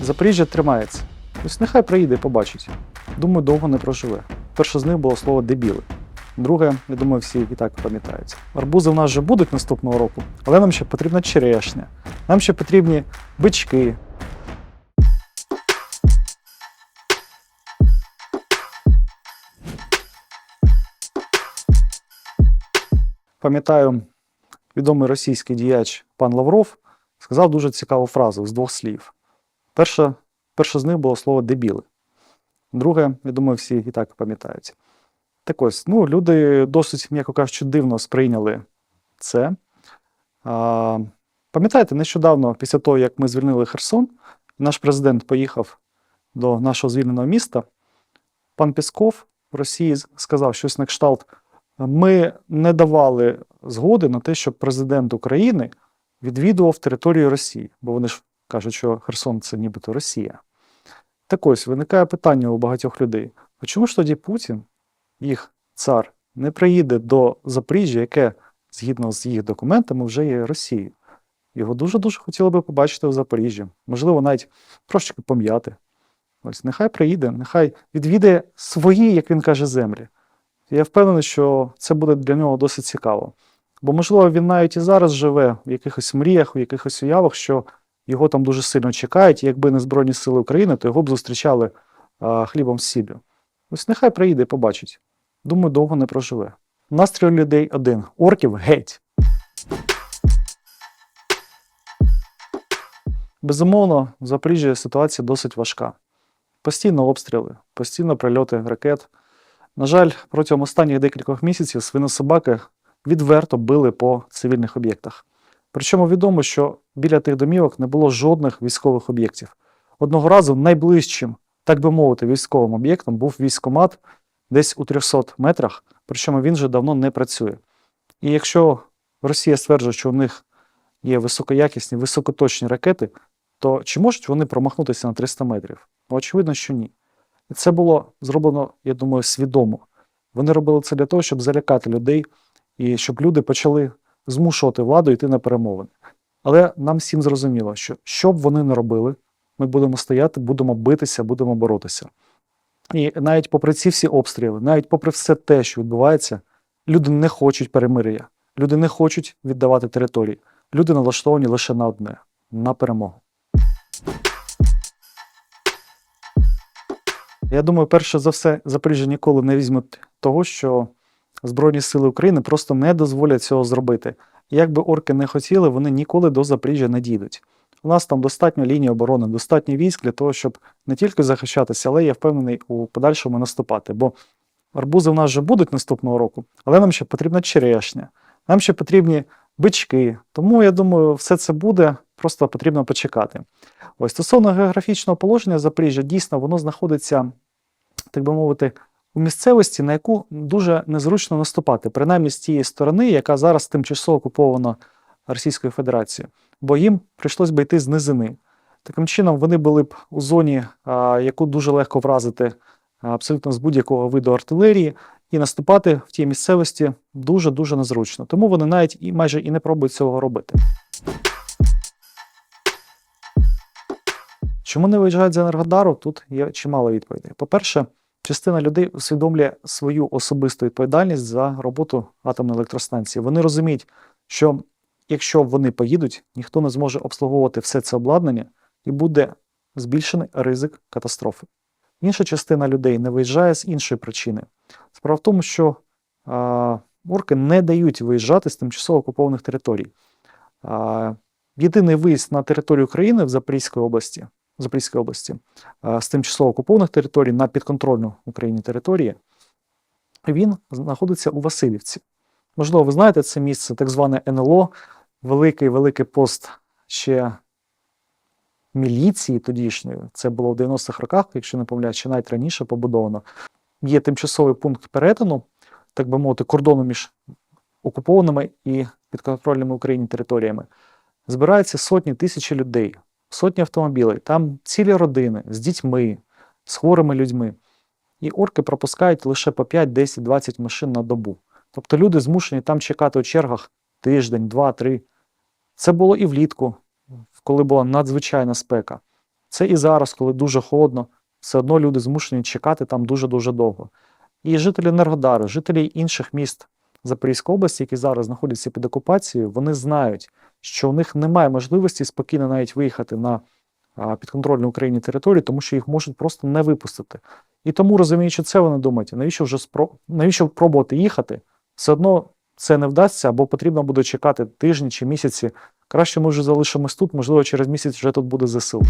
Запоріжжя тримається. Ось нехай приїде і побачить. Думаю, довго не проживе. Перше з них було слово дебіли. Друге, я думаю, всі і так пам'ятають. Арбузи в нас вже будуть наступного року, але нам ще потрібна черешня. Нам ще потрібні бички. Пам'ятаю, відомий російський діяч пан Лавров сказав дуже цікаву фразу з двох слів. Перше, перше з них було слово дебіли. Друге, я думаю, всі і так пам'ятають. Так ось, ну, люди досить, м'яко кажучи, дивно сприйняли це. А, пам'ятаєте, нещодавно, після того, як ми звільнили Херсон, наш президент поїхав до нашого звільненого міста, пан Пісков в Росії сказав щось на кшталт: ми не давали згоди на те, щоб президент України відвідував територію Росії, бо вони ж кажуть, що Херсон це нібито Росія. Так ось виникає питання у багатьох людей: а чому ж тоді Путін, їх цар, не приїде до Запоріжжя, яке, згідно з їх документами, вже є Росією? Його дуже-дуже хотіли би побачити в Запоріжжі, можливо, навіть трошечки пом'яти. Ось нехай приїде, нехай відвідає свої, як він каже, землі. Я впевнений, що це буде для нього досить цікаво. Бо, можливо, він навіть і зараз живе в якихось мріях, в якихось уявах, що його там дуже сильно чекають, і якби не Збройні Сили України, то його б зустрічали а, хлібом з сіллю. Ось нехай приїде побачить. Думаю, довго не проживе. Настрій у людей один: орків геть. Безумовно, в Запоріжжі ситуація досить важка. Постійно обстріли, постійно прильоти ракет. На жаль, протягом останніх декількох місяців свинособаки відверто били по цивільних об'єктах. Причому відомо, що біля тих домівок не було жодних військових об'єктів. Одного разу найближчим, так би мовити, військовим об'єктом був військомат десь у 300 метрах, причому він вже давно не працює. І якщо Росія стверджує, що у них є високоякісні, високоточні ракети, то чи можуть вони промахнутися на 300 метрів? Очевидно, що ні. І це було зроблено, я думаю, свідомо. Вони робили це для того, щоб залякати людей і щоб люди почали змушувати владу йти на перемовини. Але нам всім зрозуміло, що що б вони не робили, ми будемо стояти, будемо битися, будемо боротися. І навіть попри ці всі обстріли, навіть попри все те, що відбувається, люди не хочуть перемир'я, люди не хочуть віддавати території. Люди налаштовані лише на одне на перемогу. Я думаю, перше за все, Запоріжжя ніколи не візьмуть того, що Збройні сили України просто не дозволять цього зробити. Як би орки не хотіли, вони ніколи до Запоріжжя не дійдуть. У нас там достатньо лінії оборони, достатньо військ для того, щоб не тільки захищатися, але я впевнений у подальшому наступати. Бо арбузи в нас вже будуть наступного року, але нам ще потрібна черешня, нам ще потрібні бички. Тому я думаю, все це буде, просто потрібно почекати. Ось стосовно географічного положення Запоріжжя, дійсно воно знаходиться, так би мовити, у місцевості, на яку дуже незручно наступати, принаймні з тієї сторони, яка зараз тимчасово окупована Російською Федерацією, бо їм прийшлось би йти з низини. Таким чином, вони були б у зоні, яку дуже легко вразити абсолютно з будь-якого виду артилерії, і наступати в тій місцевості дуже-дуже незручно. Тому вони навіть і майже і не пробують цього робити. Чому не виїжджають з Енергодару? Тут є чимало відповідей. По-перше, частина людей усвідомлює свою особисту відповідальність за роботу атомної електростанції. Вони розуміють, що якщо вони поїдуть, ніхто не зможе обслуговувати все це обладнання і буде збільшений ризик катастрофи. Інша частина людей не виїжджає з іншої причини. Справа в тому, що а, орки не дають виїжджати з тимчасово окупованих територій. А, єдиний виїзд на територію країни в Запорізькій області, Запорізької області з тимчасово окупованих територій на підконтрольну Україні території, він знаходиться у Васильівці. Можливо, ви знаєте це місце, так зване НЛО, великий великий пост ще міліції тодішньої. Це було в 90-х роках, якщо не помиляюсь, чи навіть раніше побудовано. Є тимчасовий пункт перетину, так би мовити, кордону між окупованими і підконтрольними Україні територіями. Збираються сотні тисячі людей, сотні автомобілей, там цілі родини з дітьми, з хворими людьми. І орки пропускають лише по 5, 10, 20 машин на добу. Тобто люди змушені там чекати у чергах тиждень, два, три. Це було і влітку, коли була надзвичайна спека. Це і зараз, коли дуже холодно, все одно люди змушені чекати там дуже-дуже довго. І жителі Енергодару, жителі інших міст Запорізької області, які зараз знаходяться під окупацією, вони знають, що у них немає можливості спокійно навіть виїхати на підконтрольну Україні територію, тому що їх можуть просто не випустити. І тому, розуміючи це, вони думають, навіщо вже спро... навіщо пробувати їхати? Все одно це не вдасться, або потрібно буде чекати тижні чи місяці. Краще ми вже залишимось тут, можливо, через місяць вже тут буде ЗСУ.